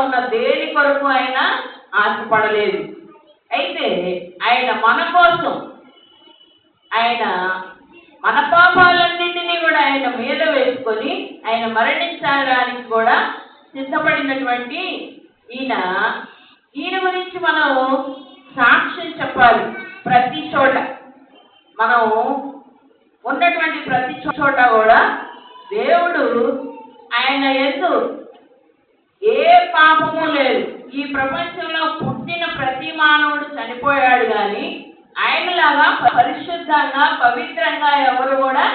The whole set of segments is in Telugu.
ఉన్న దేని కొరకు ఆయన ఆశపడలేదు. అయితే ఆయన మన కోసం ఆయన మన పాపాలన్నింటినీ కూడా ఆయన మీద వేసుకొని ఆయన మరణించడానికి కూడా సిద్ధపడినటువంటి ఈయన. ఈయన గురించి మనం సాక్ష్యం చెప్పాలి ప్రతి చోట. మనం ఉన్నటువంటి ప్రతి చోట కూడా దేవుడు ఆయన ఎందు ఏ పాపము లేదు. ఈ ప్రపంచంలో పుట్టిన ప్రతి మానవుడు చనిపోయాడు కానీ ఆయనలాగా పరిశుద్ధంగా పవిత్రంగా ఎవరు కూడా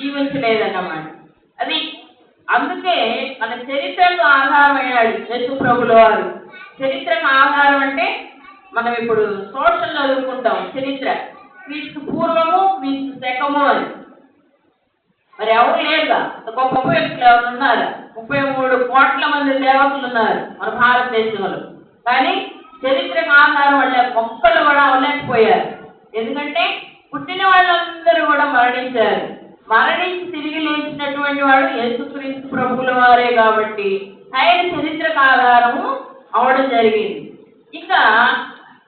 జీవించలేదన్నమాట. అది అందుకే మన చరిత్రకు ఆధారమయ్యాడు యేసు ప్రభుల వారు. చరిత్రకు ఆధారం అంటే మనం ఇప్పుడు సోషల్ చదువుకుంటాం చరిత్ర. క్రీస్తు పూర్వము క్రీస్తు శకము అని. మరి ఎవరు లేదా గొప్ప గొప్ప వ్యక్తులు ఎవరు ఉన్నారా? ముప్పై మూడు కోట్ల మంది సేవకులు ఉన్నారు మన భారతదేశంలో. కానీ చరిత్రకు ఆధారం వల్ల మొక్కలు కూడా అవ్వలేకపోయారు ఎందుకంటే పుట్టిన వాళ్ళందరూ కూడా మరణించారు. మరణించి తిరిగి లేచినటువంటి వాడు యేసుక్రీస్తు ప్రభుల వారే కాబట్టి ఆయన చరిత్రకు ఆధారము అవడం జరిగింది. ఇంకా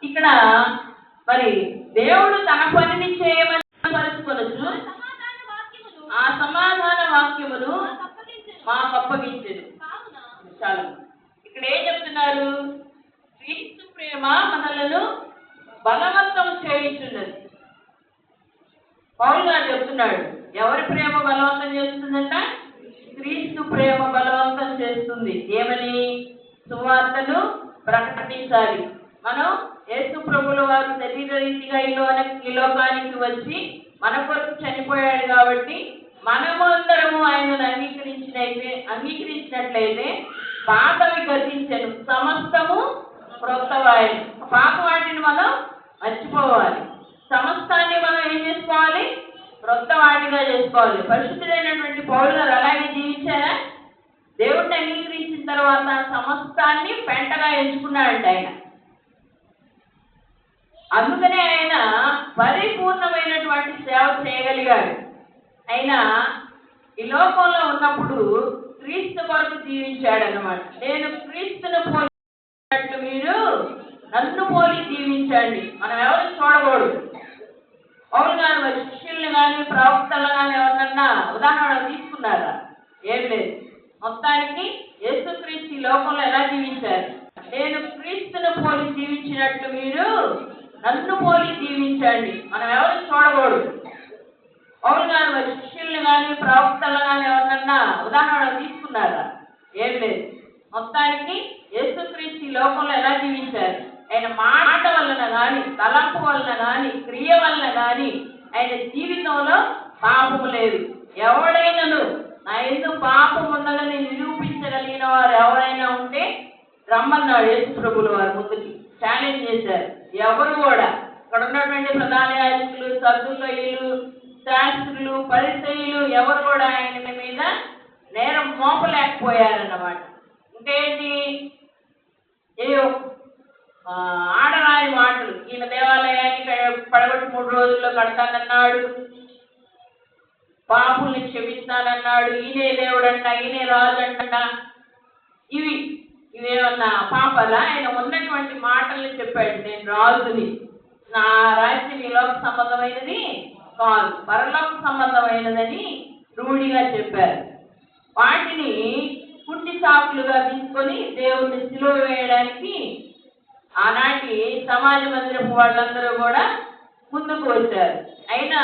ఇక్కడ మరి దేవుడు తన పనిని చేయమని పరుచుకొనొచ్చు ఆ సమాధాన వాక్యములు మాకు అప్పగించెను. చాలు ఇక్కడ ఏం చెప్తున్నారు? క్రీస్తు ప్రేమ మనలను బలవంతం చేయించున్నది. పౌలు గారు చెప్తున్నాడు ఎవరి ప్రేమ బలవంతం చేస్తుందంట? క్రీస్తు ప్రేమ బలవంతం చేస్తుంది. ఏమని? సువార్తను ప్రకటించాలి. మనం యేసు ప్రభుల వారు శరీర రీతిగా ఈ లోకానికి వచ్చి మన కొరకు చనిపోయాడు కాబట్టి మనమందరము ఆయనను అంగీకరించినైతే అంగీకరించినట్లయితే పాతవి గతించను సమస్తము క్రొత్తవాయి. పాత వాటిని మనం మర్చిపోవాలి. సమస్తాన్ని మనం ఏం చేసుకోవాలి? క్రొత్త వాటిగా చేసుకోవాలి. పరిశుద్ధులైనటువంటి పౌరులు గారు అలాగే జీవించారా? దేవుడిని అంగీకరించిన తర్వాత సమస్తాన్ని పెంటగా ఎంచుకున్నాడంట ఆయన. అందుకనే ఆయన పరిపూర్ణమైనటువంటి సేవ చేయగలిగాడు. అయినా ఈ లోకంలో ఉన్నప్పుడు క్రీస్తు కొరకు జీవించాడు అనమాట నేను క్రీస్తును పోలినట్లు మీరు నన్ను పోలి జీవించండి. మనం ఎవరు చూడకూడదు. పౌలు గారు మరి శిష్యుల్ని కానీ ప్రవక్తలు కానీ ఎవరికన్నా ఉదాహరణ తీసుకున్నారా? ఏం లేదు. మొత్తానికి యేసుక్రీస్తు ఈ లోకంలో ఎలా జీవించారు? నేను క్రీస్తును పోలి జీవించినట్లు మీరు నన్ను పోలి జీవించండి. మనం ఎవరు చూడకూడదు. అవును గారు మరి శిష్యుల్ని కానీ ప్రవక్తలు కానీ ఎవరినన్నా ఉదాహరణ తీసుకున్నారా? ఏం లేదు. మొత్తానికి యేసుక్రీస్తు ఈ లోకంలో ఎలా జీవించారు? ఆయన మాట వలన కానీ తలంపు వలన కానీ క్రియ వలన కానీ ఆయన జీవితంలో పాపము లేదు. ఎవడైనాను నా ఎందు పాపం ఉన్నదని నిరూపించగలిగిన వారు ఎవరైనా ఉంటే రమ్మన్నాడు యేసు ప్రభులు వారి ముందుకి. ఛాలెంజ్ చేశారు. ఎవరు కూడా? ఇక్కడ ఉన్నటువంటి ప్రధాన యాజకులు సద్దుకయ్యులు శాస్త్రులు పరిచయులు ఎవరు కూడా ఆయన మీద నేరం మోపలేకపోయారన్నమాట. ఇంకేంటి? ఏ ఆ, ఆడరాని మాటలు. ఈయన దేవాలయాన్ని పడగొట్టి మూడు రోజుల్లో కడతానన్నాడు. పాపుల్ని క్షమిస్తానన్నాడు. ఈయనే దేవుడంట ఈయనే రాజు అంట ఇవి ఇవేమన్నా పాపలా? ఆయన ఉన్నటువంటి మాటల్ని చెప్పాడు. నేను రాజుని. నా రాజ్యం ఈ లోక సంబంధమైనది. కాదు. పరలోక సంబంధమైనదని రూఢిగా చెప్పారు. వాటిని పుట్టి సాకులుగా తీసుకొని దేవుణ్ణి సిలువ వేయడానికి ఆనాటి సమాజ మందిరపు వాళ్ళందరూ కూడా ముందుకు వచ్చారు. అయినా